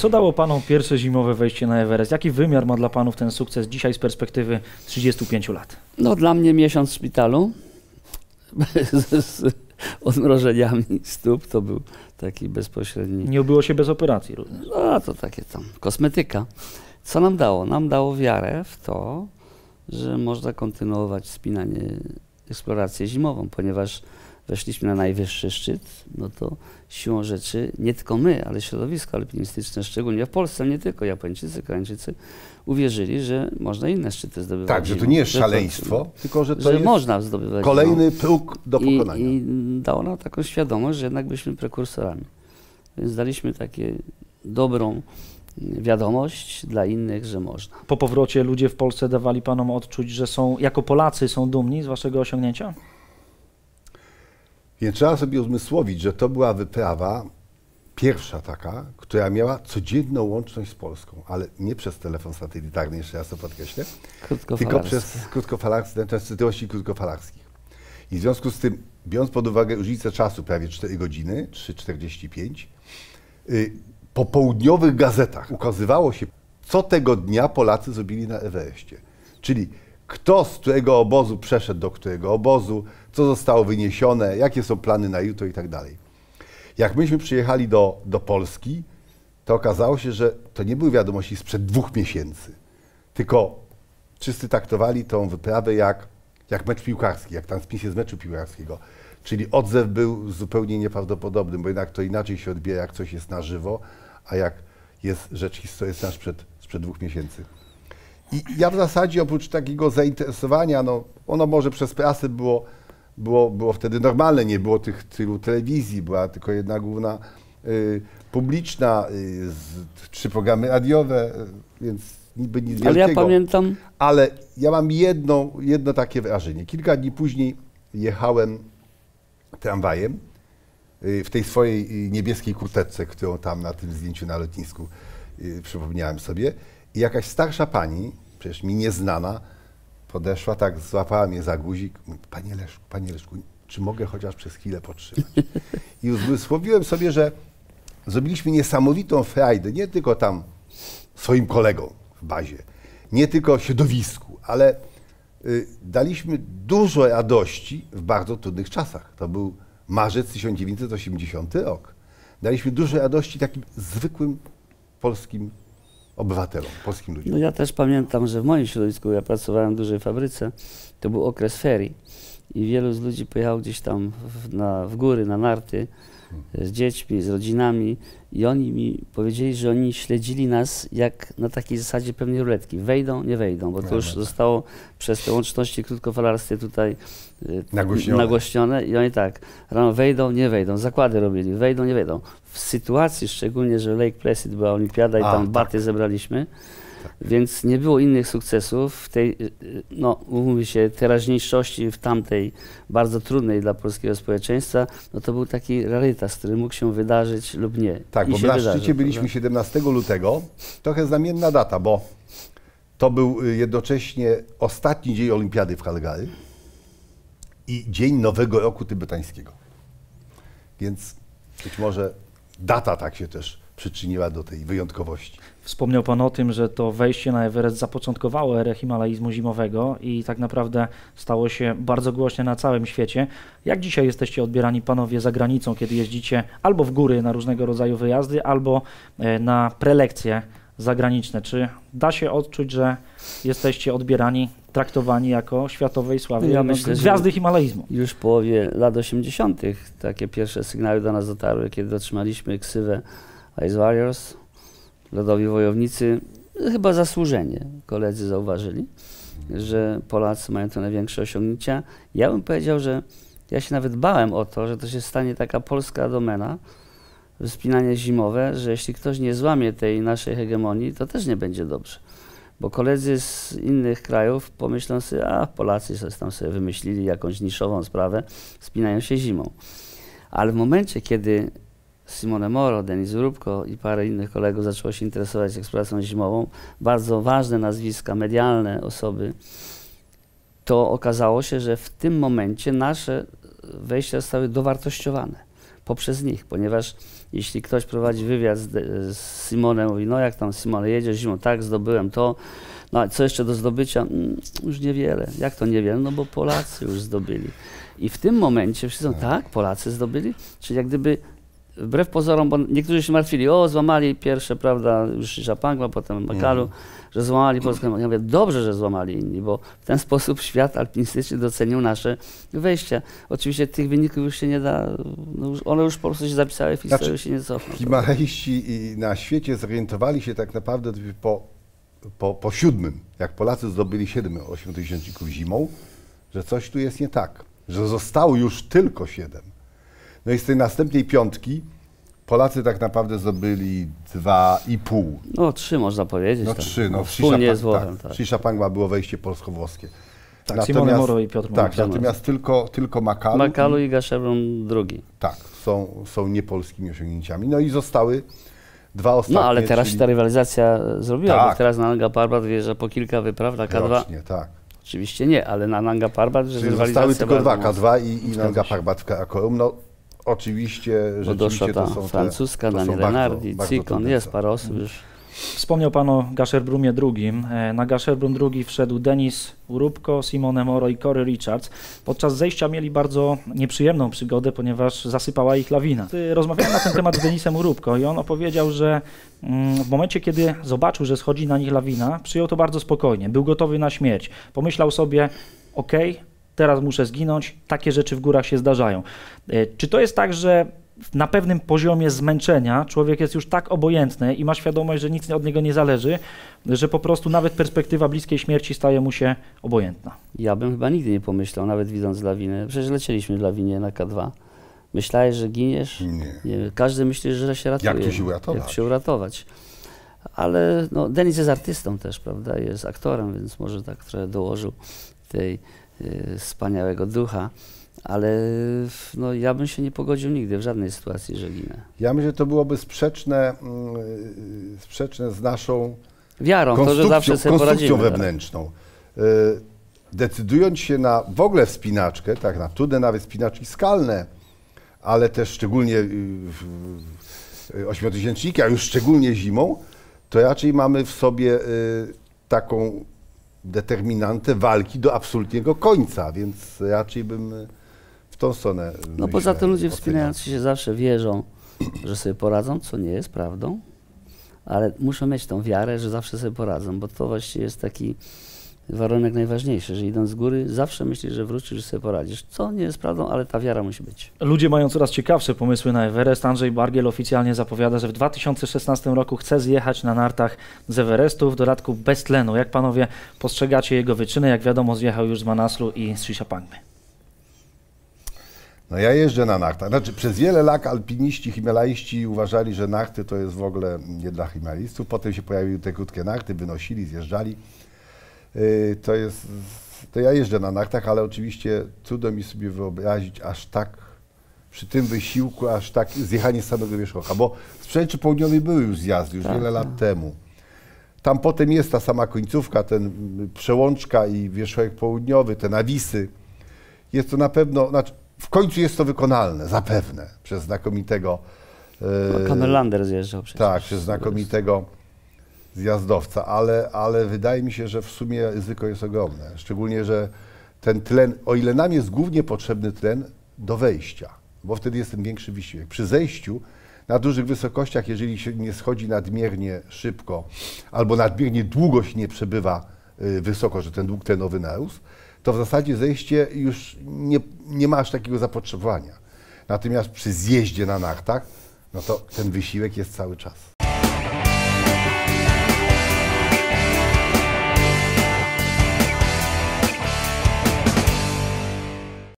Co dało Panom pierwsze zimowe wejście na Everest? Jaki wymiar ma dla Panów ten sukces dzisiaj z perspektywy 35 lat? No dla mnie miesiąc w szpitalu z, z odmrożeniami stóp to był taki bezpośredni. Nie obyło się bez operacji również. No to takie tam kosmetyka. Co nam dało? Nam dało wiarę w to, że można kontynuować wspinanie, eksplorację zimową, ponieważ weszliśmy na najwyższy szczyt, no to siłą rzeczy nie tylko my, ale środowisko alpinistyczne, szczególnie w Polsce, nie tylko Japończycy, Koreańczycy, uwierzyli, że można inne szczyty zdobywać. Tak, że to nie jest Że szaleństwo, tylko że to że jest można zdobywać kolejny zimą. próg do I, pokonania. I dało nam taką świadomość, że jednak byliśmy prekursorami. Więc daliśmy takie dobrą wiadomość dla innych, że można. Po powrocie ludzie w Polsce dawali Panom odczuć, że są, jako Polacy są dumni z Waszego osiągnięcia? Więc trzeba sobie uzmysłowić, że to była wyprawa pierwsza taka, która miała codzienną łączność z Polską, ale nie przez telefon satelitarny, jeszcze raz to podkreślę, tylko przez krótkofalarskie, częstotliwości krótkofalarskich. I w związku z tym, biorąc pod uwagę różnicę czasu, prawie 4 godziny, 3,45, y, po południowych gazetach ukazywało się, co tego dnia Polacy zrobili na Everestie. Czyli kto z którego obozu przeszedł do którego obozu, co zostało wyniesione, jakie są plany na jutro i tak dalej. Jak myśmy przyjechali do, do Polski, to okazało się, że to nie były wiadomości sprzed dwóch miesięcy, tylko wszyscy traktowali tą wyprawę jak, jak mecz piłkarski, jak transmisję z meczu piłkarskiego. Czyli odzew był zupełnie nieprawdopodobny, bo jednak to inaczej się odbiera, jak coś jest na żywo, a jak jest rzecz historyczna sprzed, sprzed dwóch miesięcy. I ja w zasadzie oprócz takiego zainteresowania, no ono może przez prasę było, było, było wtedy normalne, nie było tych tylu telewizji, była tylko jedna główna y, publiczna, y, z, trzy programy radiowe, y, więc niby nic Ale wielkiego. ja pamiętam, Ale ja mam jedno, jedno takie wrażenie. Kilka dni później jechałem tramwajem y, w tej swojej y, niebieskiej kurteczce, którą tam na tym zdjęciu na lotnisku y, przypomniałem sobie. I jakaś starsza pani, przecież mi nieznana, podeszła, tak złapała mnie za guzik. Mówi, Panie Leszku, panie Leszku, czy mogę chociaż przez chwilę potrzymać? I uzmysłowiłem sobie, że zrobiliśmy niesamowitą frajdę, nie tylko tam swoim kolegom w bazie, nie tylko środowisku, ale y, daliśmy dużo radości w bardzo trudnych czasach. To był marzec 1980 rok. Daliśmy dużo radości takim zwykłym polskim obywatelom, polskim ludziom. no ja też pamiętam, że w moim środowisku, ja pracowałem w dużej fabryce, to był okres ferii i wielu z ludzi pojechało gdzieś tam w, na, w góry, na narty z dziećmi, z rodzinami i oni mi powiedzieli, że oni śledzili nas jak na takiej zasadzie pewnej ruletki. Wejdą, nie wejdą, bo to już zostało przez te łączności krótkofalarskie tutaj y, Nagłośnione. nagłośnione i oni tak, rano wejdą, nie wejdą, zakłady robili, wejdą, nie wejdą. W sytuacji szczególnie, że Lake Placid była olimpiada i A, tam tak. baty zebraliśmy, więc nie było innych sukcesów w tej, no umówmy się, teraźniejszości w tamtej bardzo trudnej dla polskiego społeczeństwa, no to był taki rarytas, który mógł się wydarzyć lub nie. Tak, I bo na szczycie byliśmy prawda? 17 lutego. Trochę znamienna data, bo to był y, jednocześnie ostatni dzień olimpiady w Calgary i dzień Nowego Roku Tybetańskiego. Więc być może data tak się też przyczyniła do tej wyjątkowości. Wspomniał Pan o tym, że to wejście na Everest zapoczątkowało erę himalaizmu zimowego i tak naprawdę stało się bardzo głośne na całym świecie. Jak dzisiaj jesteście odbierani Panowie za granicą, kiedy jeździcie albo w góry na różnego rodzaju wyjazdy, albo e, na prelekcje zagraniczne? Czy da się odczuć, że jesteście odbierani, traktowani jako światowej sławy, Ja myślę, gwiazdy himalaizmu? Już w połowie lat 80. takie pierwsze sygnały do nas dotarły, kiedy otrzymaliśmy ksywę Ice Warriors, lodowi wojownicy, chyba zasłużenie koledzy zauważyli, że Polacy mają te największe osiągnięcia. Ja bym powiedział, że ja się nawet bałem o to, że to się stanie taka polska domena, wspinanie zimowe, że jeśli ktoś nie złamie tej naszej hegemonii, to też nie będzie dobrze. Bo koledzy z innych krajów pomyślą sobie, a Polacy sobie tam sobie wymyślili jakąś niszową sprawę, spinają się zimą. Ale w momencie, kiedy Simone Moro, Denis Zróbko i parę innych kolegów zaczęło się interesować eksploracją zimową, bardzo ważne nazwiska, medialne osoby, to okazało się, że w tym momencie nasze wejścia zostały dowartościowane. poprzez nich, ponieważ jeśli ktoś prowadzi wywiad z, z Simonem, mówi, no jak tam Simon, jedziesz zimą, tak, zdobyłem to, no a co jeszcze do zdobycia? Mm, już niewiele. Jak to niewiele? No bo Polacy już zdobyli. I w tym momencie wszyscy są, tak, Polacy zdobyli? Czyli jak gdyby wbrew pozorom, bo niektórzy się martwili, o złamali pierwsze, prawda, już Żapangła, potem Makalu, że złamali Polskę. Ja mówię, dobrze, że złamali inni, bo w ten sposób świat alpinistyczny docenił nasze wejścia. Oczywiście tych wyników już się nie da, no już, one już po prostu się zapisały w historii, Znaczy, się nie cofną. Himalaiści i na świecie zorientowali się tak naprawdę po, po, po siódmym, jak Polacy zdobyli 7-8 tysięczników zimą, że coś tu jest nie tak, że zostało już tylko 7. No i z tej następnej piątki Polacy tak naprawdę zdobyli 2,5. No trzy można powiedzieć. No tak. trzy, no Wspólnie z Włochem, tak. tak. Było wejście polsko-włoskie. Tak, Simone Moro i Piotr Tak, Moro. natomiast tylko, tylko Makalu, Makalu i, i Gaszebron drugi. tak, są, są niepolskimi osiągnięciami. No i zostały dwa ostatnie. No ale teraz się czyli ta rywalizacja zrobiła, Tak. bo teraz na Nanga Parbat wjeżdża po kilka wypraw na K2. rocznie, tak. Oczywiście nie, ale na Nanga Parbat, że Czyli zostały tylko dwa, bardzo mocna. K2 i, i Nanga się. Parbat w Karakorum. No oczywiście, rzeczywiście ta to są francuska, Daniel Renardi, Cikon, jest parę osób już. Wspomniał Pan o Gasherbrumie drugim. E, Na Gasherbrum drugi wszedł Denis Urubko, Simone Moro i Corey Richards. Podczas zejścia mieli bardzo nieprzyjemną przygodę, ponieważ zasypała ich lawina. Rozmawiałem na ten temat z Denisem Urubko i on opowiedział, że mm, w momencie, kiedy zobaczył, że schodzi na nich lawina, przyjął to bardzo spokojnie. Był gotowy na śmierć. Pomyślał sobie, okej, teraz muszę zginąć. Takie rzeczy w górach się zdarzają. E, Czy to jest tak, że na pewnym poziomie zmęczenia człowiek jest już tak obojętny i ma świadomość, że nic od niego nie zależy, że po prostu nawet perspektywa bliskiej śmierci staje mu się obojętna. Ja bym chyba nigdy nie pomyślał, nawet widząc lawinę. Przecież lecieliśmy w lawinie na K2. Myślałeś, że giniesz? Nie. Nie, każdy myśli, że się ratuje. Jak tu się uratować? Jak się uratować. Ale no, Denis jest artystą też, prawda? Jest aktorem, więc może tak trochę dołożył tej wspaniałego ducha. Ale no, ja bym się nie pogodził nigdy w żadnej sytuacji, że ginę. Ja myślę, że to byłoby sprzeczne, mm, y, sprzeczne z naszą Wiarą, to, że zawsze sobie konstrukcją poradzimy. tak. wewnętrzną. Y, Decydując się na w ogóle wspinaczkę, tak, na trudne nawet wspinaczki skalne, ale też szczególnie y, y, ośmiotysięczniki, a już szczególnie zimą, to raczej mamy w sobie y, taką determinantę walki do absolutnego końca, więc raczej bym w tą stronę No myślę, poza tym ludzie oceniał. wspinający się zawsze wierzą, że sobie poradzą, co nie jest prawdą, ale muszą mieć tą wiarę, że zawsze sobie poradzą, bo to właściwie jest taki warunek najważniejszy, że idąc z góry zawsze myślisz, że wrócisz, że sobie poradzisz, co nie jest prawdą, ale ta wiara musi być. Ludzie mają coraz ciekawsze pomysły na Everest. Andrzej Bargiel oficjalnie zapowiada, że w 2016 roku chce zjechać na nartach z Everestu, w dodatku bez tlenu. Jak panowie postrzegacie jego wyczynę? Jak wiadomo, zjechał już z Manaslu i z Shishapangmy. No ja jeżdżę na nartach. Znaczy, przez wiele lat alpiniści, himalaiści uważali, że narty to jest w ogóle nie dla himalistów. Potem się pojawiły te krótkie narty, wynosili, zjeżdżali. Yy, To jest, to ja jeżdżę na nartach, ale oczywiście trudno mi sobie wyobrazić aż tak, przy tym wysiłku, aż tak zjechanie z samego wierzchołka, bo w Sprzęczy Południowej były już zjazdy, już Tak, wiele lat tak. temu. Tam potem jest ta sama końcówka, ten mm, przełączka i wierzchołek południowy, te nawisy. Jest to na pewno, znaczy w końcu jest to wykonalne, zapewne, przez znakomitego. No, e, Kamerlander zjeżdżał przecież. tak, przez znakomitego zjazdowca, ale, ale wydaje mi się, że w sumie ryzyko jest ogromne. Szczególnie, że ten tlen, o ile nam jest głównie potrzebny tlen do wejścia, bo wtedy jest ten większy wysiłek. Przy zejściu na dużych wysokościach, jeżeli się nie schodzi nadmiernie szybko albo nadmiernie długo się nie przebywa y, wysoko, że ten dług tlenowy narósł, to w zasadzie zejście już nie, nie ma aż takiego zapotrzebowania. Natomiast przy zjeździe na nartach, no to ten wysiłek jest cały czas.